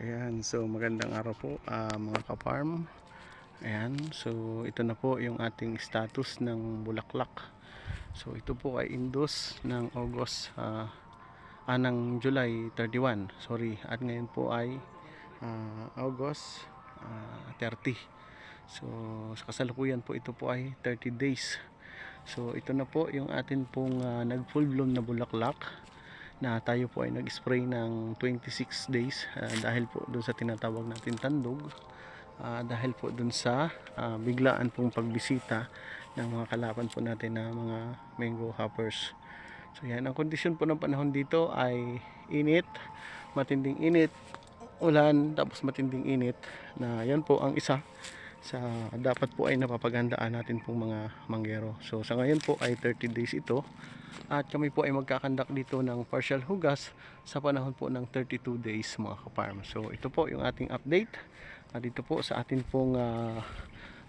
Ayan, so magandang araw po ah, mga ka-farm. Ayan, so ito na po yung ating status ng bulaklak. So ito po ay indos ng August, ah, ah, ng July 31, sorry. At ngayon po ay ah, August ah, 30. So sa kasalukuyan po ito po ay 30 days. So ito na po yung atin pong ah, nag full bloom na bulaklak na tayo po ay nag-spray ng 26 days ah, dahil po dun sa tinatawag natin tandog. Ah, dahil po dun sa ah, biglaan pong pagbisita ng mga kalaban po natin na mga mango hoppers. So yan. Ang kondisyon po ng panahon dito ay init matinding init ulan tapos matinding init na yan po ang isa sa dapat po ay napapagandaan natin pong mga manggero. So sa ngayon po ay 30 days ito. At kami po ay magkakandak dito ng partial hugas sa panahon po ng 32 days mga kaparm. So ito po yung ating update. Ah, dito po sa atin pong ah,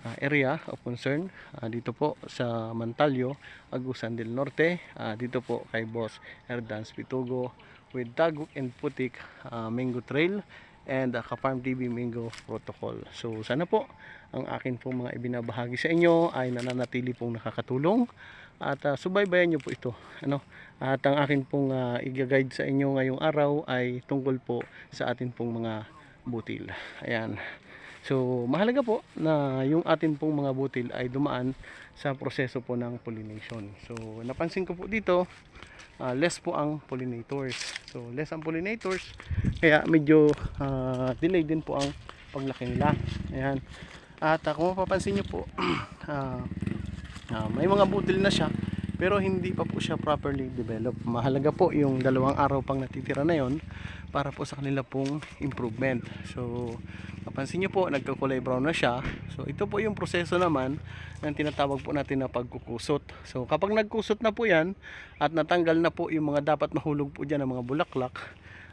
ah, area of concern Ah, dito po sa Mantalyo, Agusan del Norte. Ah, dito po kay Boss Erdans Pitugo with Taguk and Putik ah, Mango Trail and uh, Kafarm TV Mango Protocol. So sana po ang akin pong mga ibinabahagi sa inyo ay nananatili pong nakakatulong at uh, subaybayan nyo po ito ano? At ang akin pong uh, i-guide sa inyo ngayong araw ay tungkol po sa atin pong mga butil. Ayan. So mahalaga po na yung atin pong mga butil ay dumaan sa proseso po ng pollination. So napansin ko po dito uh, less po ang pollinators so less ang pollinators. Kaya medyo uh, delay din po ang paglaki nila. Ayan. At uh, kung mapapansin nyo po uh, Ah, may mga butil na siya pero hindi pa po siya properly developed. Mahalaga po yung dalawang araw pang natitira na yon para po sa kanila pong improvement. So, napansin nyo po, nagkakulay brown na siya. So, ito po yung proseso naman ng tinatawag po natin na pagkukusot. So, kapag nagkusot na po yan at natanggal na po yung mga dapat mahulog po dyan ng mga bulaklak,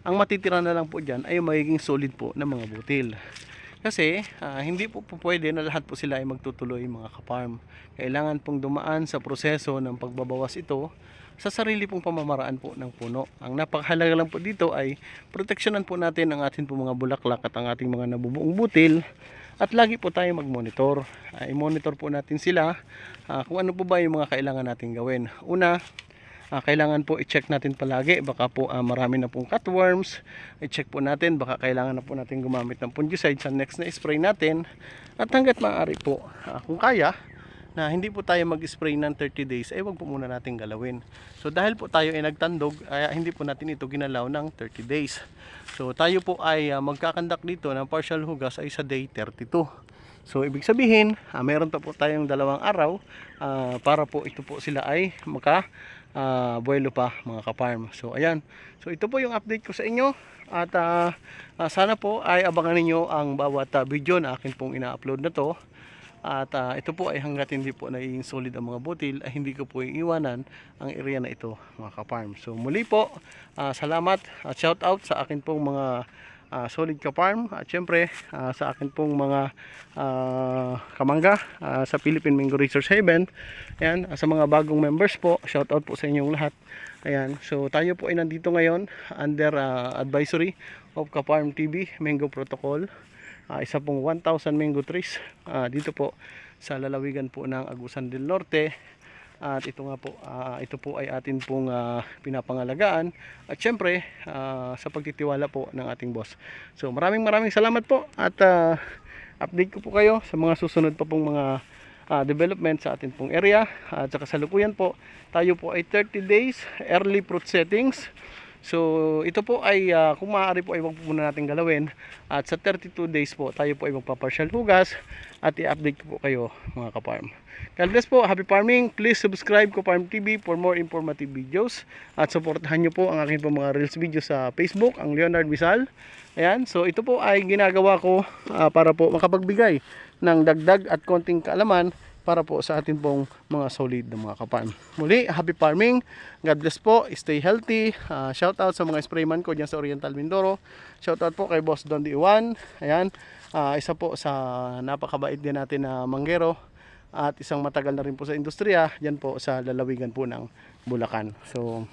ang matitira na lang po dyan ay magiging solid po ng mga butil. Kasi ah, hindi po, po pwede na lahat po sila ay magtutuloy mga kaparm. Kailangan pong dumaan sa proseso ng pagbabawas ito sa sarili pong pamamaraan po ng puno. Ang napakahalaga lang po dito ay proteksyonan po natin ang ating po mga bulaklak at ang ating mga nabubuong butil at lagi po tayo mag-monitor. Ah, i-monitor po natin sila ah, kung ano po ba yung mga kailangan natin gawin. Una, Ah, kailangan po i-check natin palagi. Baka po ah, marami na pong cutworms. I-check po natin. Baka kailangan na po natin gumamit ng fungicide sa next na spray natin. At hanggat maaari po ah, kung kaya na hindi po tayo mag-spray ng 30 days ay wag po muna natin galawin. So dahil po tayo ay nagtandog ay hindi po natin ito ginalaw ng 30 days. So tayo po ay ah, magkakandak dito ng partial hugas ay sa day 32 So ibig sabihin, ah, meron pa po tayong dalawang araw ah, para po ito po sila ay maka ah, buwelo pa mga kaparm. So ayan. So ito po yung update ko sa inyo at ah, ah, sana po ay abangan ninyo ang bawat ah, video na akin pong ina-upload na to. At ah, ito po ay hanggat hindi po naging solid ang mga butil ay hindi ko po iiwanan ang area na ito mga kaparm. So muli po, ah, salamat at shout out sa akin pong mga ah, solid ka farm. At syempre ah, sa akin pong mga ah, kamangga ah, sa Philippine Mango Research Haven. Ayan, ah, sa mga bagong members po shout out po sa inyong lahat. Ayan, so tayo po ay nandito ngayon under ah, advisory of Kafarm TV Mango Protocol. Ah, isa pong 1,000 mango trees ah, dito po sa lalawigan po ng Agusan del Norte at ito nga po, ah, ito po ay atin pong ah, pinapangalagaan. At syempre ah, sa pagtitiwala po ng ating boss. So maraming maraming salamat po at ah, update ko po kayo sa mga susunod pa pong mga ah, development sa ating pong area. At sa kasalukuyan po tayo po ay 30 days early fruit settings So ito po ay ah, kung maaari po ay wag po muna natin galawin at sa 32 days po tayo po ay magpa-partial hugas at i-update po kayo mga ka-farm. God bless po, happy farming. Please subscribe ko Farm TV for more informative videos at supportahan nyo po ang aking po mga reels video sa Facebook, ang Leonard Visal. Ayan, so ito po ay ginagawa ko ah, para po makapagbigay ng dagdag at konting kaalaman para po sa atin pong mga solid na mga kapan. Muli, happy farming. God bless po. Stay healthy. Uh, shout out sa mga sprayman ko dyan sa Oriental Mindoro. Shout out po kay Boss Don Iwan. Ayan. Ah, isa po sa napakabait din natin na manggero at isang matagal na rin po sa industriya dyan po sa lalawigan po ng Bulacan. So,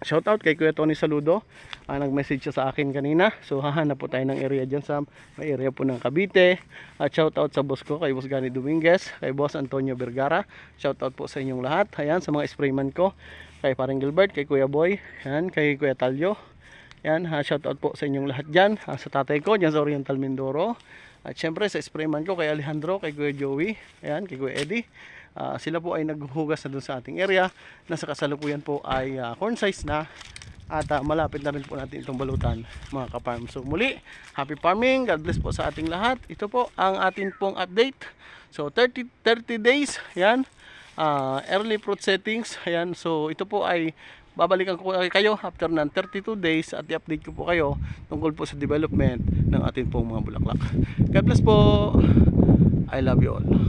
Shout out kay Kuya Tony Saludo. Ah, nag-message siya sa akin kanina. So hahanap po tayo ng area dyan sa may area po ng Cavite. At shout out sa boss ko kay Boss Gani Dominguez, kay Boss Antonio Vergara. Shout out po sa inyong lahat. Ayan sa mga sprayman ko. Kay Parang Gilbert, kay Kuya Boy, ayan, kay Kuya Talyo. Yan, ha, shout out po sa inyong lahat dyan. Ha, sa tatay ko, dyan sa Oriental Mindoro. At syempre sa sprayman ko, kay Alejandro, kay Kuya Joey, ayan, kay Kuya Eddie. Ah, sila po ay naghuhugas na dun sa ating area. Nasa kasalukuyan po ay ah, corn size na. At ah, malapit na rin po natin itong balutan, mga kaparm. So muli, happy farming. God bless po sa ating lahat. Ito po ang ating pong update. So 30, 30 days, yan. Ah, early fruit settings. Ayan, so ito po ay babalikan ko kayo after ng 32 days at i-update ko po kayo tungkol po sa development ng ating pong mga bulaklak. God bless po. I love you all.